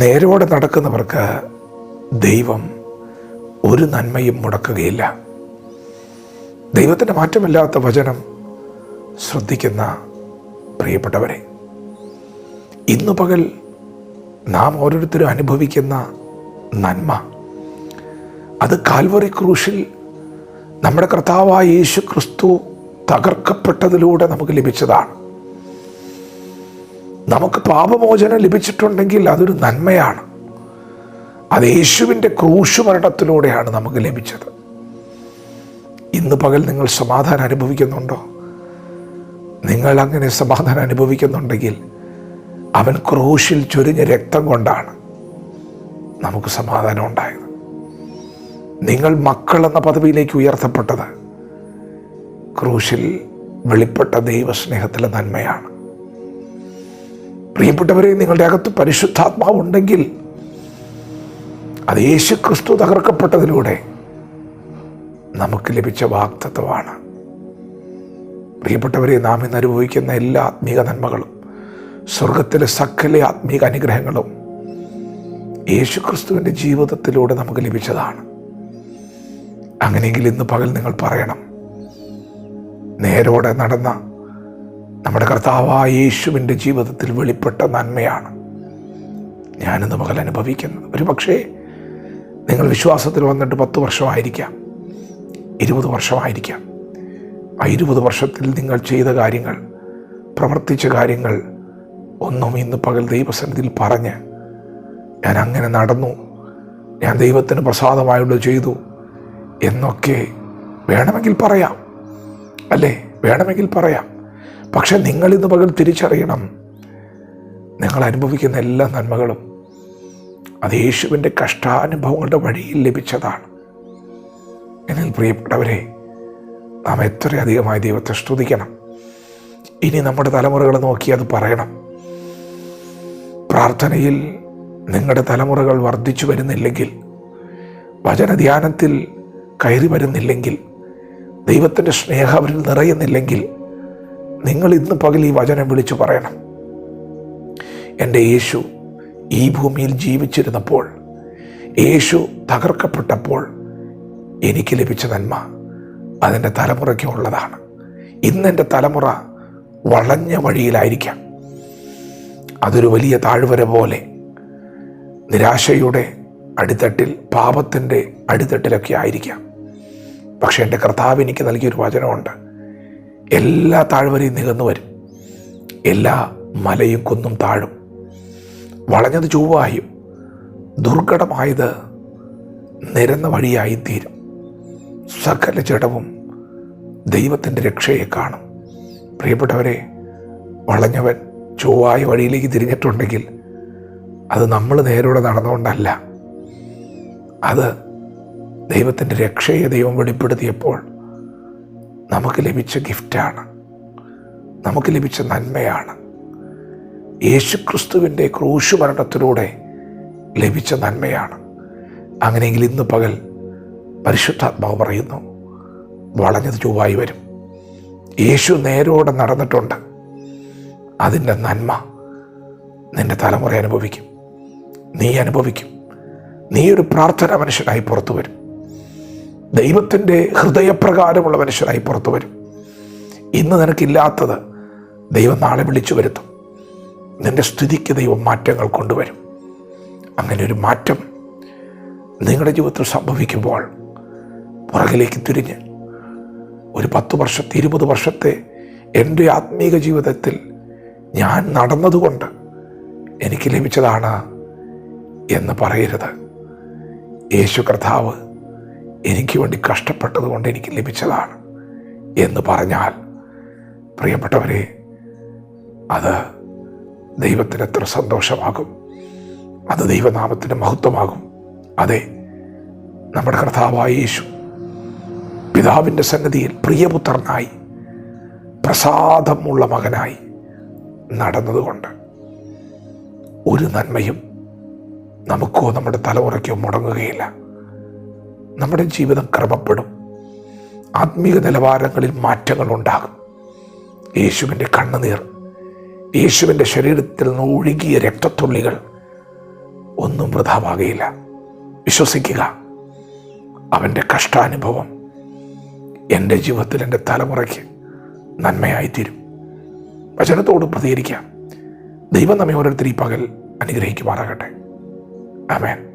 നേരോടെ നടക്കുന്നവർക്ക് ദൈവം ഒരു നന്മയും മുടക്കുകയില്ല. ദൈവത്തിന്റെ മാറ്റമില്ലാത്ത വചനം ശ്രദ്ധിക്കുന്ന പ്രിയപ്പെട്ടവരെ ഇന്നു പകൽ നാം ഓരോരുത്തരും അനുഭവിക്കുന്ന നന്മ അത് കാൽവറി ക്രൂശിൽ നമ്മുടെ കർത്താവായ യേശു ക്രിസ്തു തകർക്കപ്പെട്ടതിലൂടെ നമുക്ക് ലഭിച്ചതാണ്. നമുക്ക് പാപമോചനം ലഭിച്ചിട്ടുണ്ടെങ്കിൽ അതൊരു നന്മയാണ്. അത് യേശുവിന്റെ ക്രൂശുമരണത്തിലൂടെയാണ് നമുക്ക് ലഭിച്ചത്. ഇന്ന് പകൽ നിങ്ങൾ സമാധാനം അനുഭവിക്കുന്നുണ്ടോ? നിങ്ങൾ അങ്ങനെ സമാധാനം അനുഭവിക്കുന്നുണ്ടെങ്കിൽ അവൻ ക്രൂശിൽ ചൊരിഞ്ഞ രക്തം കൊണ്ടാണ് നമുക്ക് സമാധാനം ഉണ്ടായത്. നിങ്ങൾ മക്കൾ എന്ന പദവിയിലേക്ക് ഉയർത്തപ്പെട്ടത് ക്രൂശിൽ വെളിപ്പെട്ട ദൈവസ്നേഹത്തിലെ നന്മയാണ്. പ്രിയപ്പെട്ടവരെ നിങ്ങളുടെ അകത്ത് പരിശുദ്ധാത്മാവുണ്ടെങ്കിൽ അത് യേശു ക്രിസ്തു തകർക്കപ്പെട്ടതിലൂടെ നമുക്ക് ലഭിച്ച വാക്തത്വമാണ് പ്രിയപ്പെട്ടവരെ നാം ഇന്ന് അനുഭവിക്കുന്ന എല്ലാ ആത്മീക നന്മകളും സ്വർഗത്തിലെ സകല ആത്മീക അനുഗ്രഹങ്ങളും യേശു ക്രിസ്തുവിന്റെ ജീവിതത്തിലൂടെ നമുക്ക് ലഭിച്ചതാണ്. അങ്ങനെയെങ്കിൽ ഇന്ന് പകൽ നിങ്ങൾ പറയണം നേരോടെ നടന്ന നമ്മുടെ കർത്താവായ യേശുവിന്റെ ജീവിതത്തിൽ വെളിപ്പെട്ട നന്മയാണ് ഞാനിന്ന് മകൾ അനുഭവിക്കുന്നത്. ഒരു പക്ഷേ നിങ്ങൾ വിശ്വാസത്തിൽ വന്നിട്ട് പത്ത് വർഷമായിരിക്കാം ഇരുപത് വർഷമായിരിക്കാം. ആ ഇരുപത് വർഷത്തിൽ നിങ്ങൾ ചെയ്ത കാര്യങ്ങൾ പ്രവർത്തിച്ച കാര്യങ്ങൾ ഒന്നും ഇന്ന് പകൽ ദൈവസന്നിധിയിൽ പറഞ്ഞ് ഞാൻ അങ്ങനെ നടന്നു ഞാൻ ദൈവത്തിന് പ്രസാദമായുള്ള ചെയ്തു എന്നൊക്കെ വേണമെങ്കിൽ പറയാം. അല്ലേ? വേണമെങ്കിൽ പറയാം. പക്ഷെ നിങ്ങളിന്ന് പകൽ തിരിച്ചറിയണം. നിങ്ങൾ അനുഭവിക്കുന്ന എല്ലാ നന്മകളും അത് യേശുവിന്റെ കഷ്ടാനുഭവങ്ങളുടെ വഴിയിൽ ലഭിച്ചതാണ്. എന്നിൽ പ്രിയപ്പെട്ടവരെ നാം എത്രയധികമായി ദൈവത്തെ സ്തുതിക്കണം. ഇനി നമ്മുടെ തലമുറകൾ നോക്കി അത് പറയണം. പ്രാർത്ഥനയിൽ നിങ്ങളുടെ തലമുറകൾ വർദ്ധിച്ചു വരുന്നില്ലെങ്കിൽ വചനധ്യാനത്തിൽ കയറി വരുന്നില്ലെങ്കിൽ ദൈവത്തിന്റെ സ്നേഹം അവരിൽ നിറയുന്നില്ലെങ്കിൽ നിങ്ങൾ ഇന്ന് പകൽ ഈ വചനം വിളിച്ചു പറയണം. എന്റെ യേശു ഈ ഭൂമിയിൽ ജീവിച്ചിരുന്നപ്പോൾ യേശു തകർക്കപ്പെട്ടപ്പോൾ എനിക്ക് ലഭിച്ച നന്മ അതിന്റെ തലമുറയ്ക്ക് ഉള്ളതാണ്. ഇന്നെന്റെ തലമുറ വളഞ്ഞ വഴിയിലായിരിക്കാം. അതൊരു വലിയ താഴ്വര പോലെ നിരാശയുടെ അടിത്തട്ടിൽ പാപത്തിന്റെ അടിത്തട്ടിലൊക്കെ ആയിരിക്കാം. പക്ഷേ എന്റെ കർത്താവ് എനിക്ക് നൽകിയൊരു വചനമുണ്ട്. എല്ലാ താഴ്വരയും നികന്നു വരും. എല്ലാ മലയും കുന്നും താഴും. വളഞ്ഞത് ചൊവ്വായും ദുർഘടമായത് നിരന്ന വഴിയായിത്തീരും സകല ജഡവും ദൈവത്തിന്റെ രക്ഷയെ കാണും. പ്രിയപ്പെട്ടവരെ വളഞ്ഞവൻ ചൊവ്വായ വഴിയിലേക്ക് തിരിഞ്ഞിട്ടുണ്ടെങ്കിൽ അത് നമ്മൾ നേരോടെ നടന്നുകൊണ്ടല്ല. അത് ദൈവത്തിന്റെ രക്ഷയെ ദൈവം വെളിപ്പെടുത്തിയപ്പോൾ നമുക്ക് ലഭിച്ച ഗിഫ്റ്റാണ്. നമുക്ക് ലഭിച്ച നന്മയാണ്. യേശുക്രിസ്തുവിന്റെ ക്രൂശു മരണത്തിലൂടെ ലഭിച്ച നന്മയാണ്. അങ്ങനെയെങ്കിൽ ഇന്ന് പകൽ പരിശുദ്ധാത്മാവ് പറയുന്നു വളഞ്ഞത് ചൊവ്വായി വരും. യേശു നേരോടെ നടന്നിട്ടുണ്ട്. അതിന്റെ നന്മ നിന്റെ തലമുറ അനുഭവിക്കും. നീ അനുഭവിക്കും. നീ ഒരു പ്രാർത്ഥന മനുഷ്യനായി പുറത്തു വരും. ദൈവത്തിന്റെ ഹൃദയപ്രകാരമുള്ള മനുഷ്യനായി പുറത്തു വരും. ഇന്ന് നിനക്കില്ലാത്തത് ദൈവം നാളെ വിളിച്ചു വരുത്തും. നിന്റെ സ്ഥിതിക്ക് ദൈവം മാറ്റങ്ങൾ കൊണ്ടുവരും. അങ്ങനെ ഒരു മാറ്റം നിങ്ങളുടെ ജീവിതത്തിൽ സംഭവിക്കുമ്പോൾ പുറകിലേക്ക് തിരിഞ്ഞ് ഒരു പത്ത് വർഷത്തെ ഇരുപത് വർഷത്തെ എന്റെ ആത്മീക ജീവിതത്തിൽ ഞാൻ നടന്നതുകൊണ്ട് എനിക്ക് ലഭിച്ചതാണ് എന്ന് പറയരുത്. യേശു കർത്താവ് എനിക്ക് വേണ്ടി കഷ്ടപ്പെട്ടതുകൊണ്ട് എനിക്ക് ലഭിച്ചതാണ് എന്ന് പറഞ്ഞാൽ പ്രിയപ്പെട്ടവരെ അത് ദൈവത്തിന് എത്ര സന്തോഷമാകും. അത് ദൈവനാമത്തിന് മഹത്വമാകും. അതെ നമ്മുടെ കർത്താവായ യേശു പിതാവിന്റെ സന്നിധിയിൽ പ്രിയപുത്രനായി പ്രസാദമുള്ള മകനായി നടന്നതുകൊണ്ട് ഒരു നന്മയും നമുക്കോ നമ്മുടെ തലമുറയ്ക്കോ മുടങ്ങുകയില്ല. നമ്മുടെ ജീവിതം ക്രമപ്പെടും. ആത്മീക നിലവാരങ്ങളിൽ മാറ്റങ്ങൾ ഉണ്ടാകും. യേശുവിന്റെ കണ്ണുനീർ യേശുവിന്റെ ശരീരത്തിൽ നിന്ന് ഒഴുകിയ രക്തത്തുള്ളികൾ ഒന്നും വൃഥാവാകയില്ല. വിശ്വസിക്കുക അവന്റെ കഷ്ടാനുഭവം എന്റെ ജീവിതത്തിൽ എന്റെ തലമുറയ്ക്ക് നന്മയായിത്തീരും. വചനത്തോട് പ്രതികരിക്കാം. ദൈവം നമ്മെ ഓരോരുത്തർ ഈ പകൽ അനുഗ്രഹിക്കുമാറാകട്ടെ. ആമേൻ.